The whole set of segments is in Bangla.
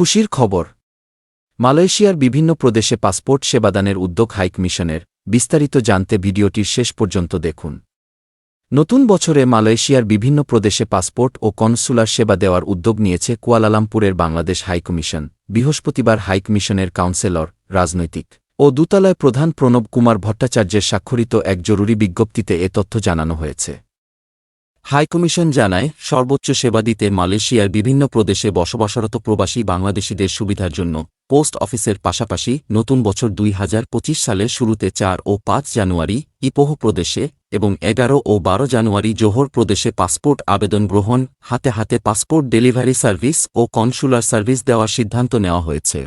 খুশির খবর। মালয়েশিয়ার বিভিন্ন প্রদেশে পাসপোর্ট সেবাদানের উদ্যোগ হাইক মিশনের, বিস্তারিত জানতে ভিডিওটির শেষ পর্যন্ত দেখুন। নতুন বছরে মালয়েশিয়ার বিভিন্ন প্রদেশে পাসপোর্ট ও কনসুলার সেবা দেওয়ার উদ্যোগ নিয়েছে কুয়ালালামপুরের বাংলাদেশ হাইকমিশন বৃহস্পতিবার হাইকমিশনের কাউন্সেলর, রাজনৈতিক ও দূতালয় প্রধান প্রণব কুমার ভট্টাচার্যের স্বাক্ষরিত এক জরুরি বিজ্ঞপ্তিতে এ তথ্য জানানো হয়েছে। হাইকমিশন জানায়, সর্বোচ্চ সেবা দিতে মালয়েশিয়ার বিভিন্ন প্রদেশে বসবাসরত প্রবাসী বাংলাদেশিদের সুবিধার জন্য পোস্ট অফিসের পাশাপাশি নতুন বছর দুই হাজার পঁচিশ সালের শুরুতে চার ও পাঁচ জানুয়ারি ইপোহ প্রদেশে এবং এগারো ও বারো জানুয়ারি জোহর প্রদেশে পাসপোর্ট আবেদন গ্রহণ, হাতে হাতে পাসপোর্ট ডেলিভারি সার্ভিস ও কনসুলার সার্ভিস দেওয়ার সিদ্ধান্ত নেওয়া হয়েছে।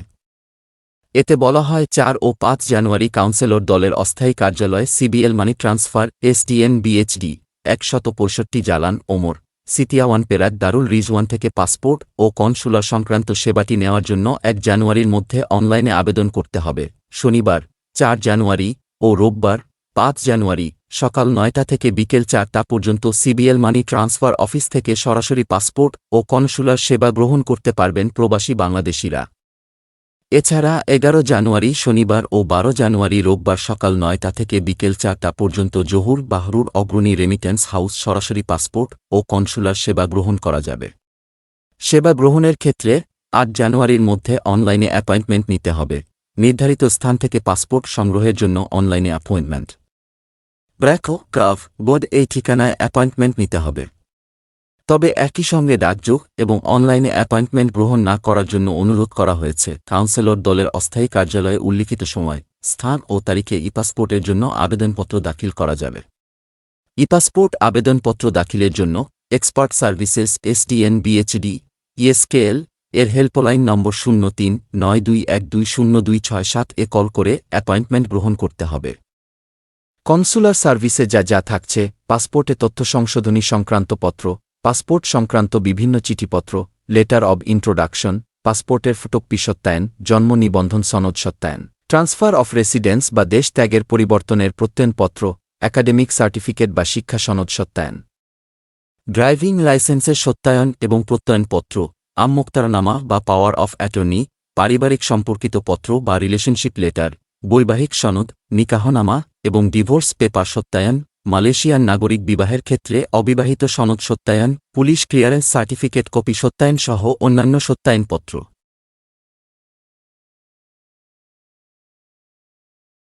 এতে বলা হয়, চার ও পাঁচ জানুয়ারি কাউন্সিলর দলের অস্থায়ী কার্যালয় CBL money transfer STN BHD একশত পঁয়ষট্টি Jalan Omar, Sitiawan Perak Darul Ridzuan থেকে পাসপোর্ট ও কনসুলার সংক্রান্ত সেবাটি নেওয়ার জন্য এক জানুয়ারির মধ্যে অনলাইনে আবেদন করতে হবে। শনিবার, চার জানুয়ারি ও রোববার, পাঁচ জানুয়ারি, সকাল নয়টা থেকে বিকেল চারটা পর্যন্ত সিবিএল মানি ট্রান্সফার অফিস থেকে সরাসরি পাসপোর্ট ও কনসুলার সেবা গ্রহণ করতে পারবেন প্রবাসী বাংলাদেশিরা। এছাড়া এগারো জানুয়ারি শনিবার ও বারো জানুয়ারি রোববার সকাল নয়টা থেকে বিকেল চারটা পর্যন্ত Johor Bahru Agrani remittance house সরাসরি পাসপোর্ট ও কনসুলার সেবা গ্রহণ করা যাবে। সেবা গ্রহণের ক্ষেত্রে আট জানুয়ারির মধ্যে অনলাইনে অ্যাপয়েন্টমেন্ট নিতে হবে। নির্ধারিত স্থান থেকে পাসপোর্ট সংগ্রহের জন্য অনলাইনে অ্যাপয়েন্টমেন্ট ব্র্যাকো কাভ বোর্ড এই ঠিকানায় অ্যাপয়েন্টমেন্ট নিতে হবে। তবে একই সঙ্গে ডাকযোগ এবং অনলাইনে অ্যাপয়েন্টমেন্ট গ্রহণ না করার জন্য অনুরোধ করা হয়েছে কাউন্সিলর দলের অস্থায়ী কার্যালয়ে উল্লিখিত সময়, স্থান ও তারিখে ই পাসপোর্টের জন্য আবেদনপত্র দাখিল করা যাবে। ই পাসপোর্ট আবেদনপত্র দাখিলের জন্য expert services STN BHD ESKL এর হেল্পলাইন নম্বর শূন্য তিন নয় দুই এক দুই শূন্য দুই ছয় সাত এ কল করে অ্যাপয়েন্টমেন্ট গ্রহণ করতে হবে। কনসুলার সার্ভিসে যা যা থাকছে, পাসপোর্টে তথ্য সংশোধনী সংক্রান্ত পত্র পাসপোর্ট সংক্রান্ত বিভিন্ন চিঠিপত্র, লেটার অব ইন্ট্রোডাকশন, পাসপোর্টের ফটোকপি সত্যায়ন, জন্ম নিবন্ধন সনদ সত্যায়ন, ট্রান্সফার অফ রেসিডেন্স বা দেশ ত্যাগের পরিবর্তনের প্রত্যয়নপত্র, একাডেমিক সার্টিফিকেট বা শিক্ষা সনদ সত্যায়ন। ড্রাইভিং লাইসেন্সের সত্যায়ন এবং প্রত্যয়নপত্র আমমোক্তারনামা বা পাওয়ার অফ অ্যাটর্নি, পারিবারিক সম্পর্কিত পত্র বা রিলেশনশিপ লেটার, বৈবাহিক সনদ, নিকাহনামা এবং ডিভোর্স পেপার সত্যায়ন মালয়েশিয়ান নাগরিক বিবাহের ক্ষেত্রে অবিবাহিত সনদ সত্যায়ন, পুলিশ ক্লিয়ারেন্স সার্টিফিকেট কপি সত্যায়ন সহ অন্যান্য সত্যায়নপত্র।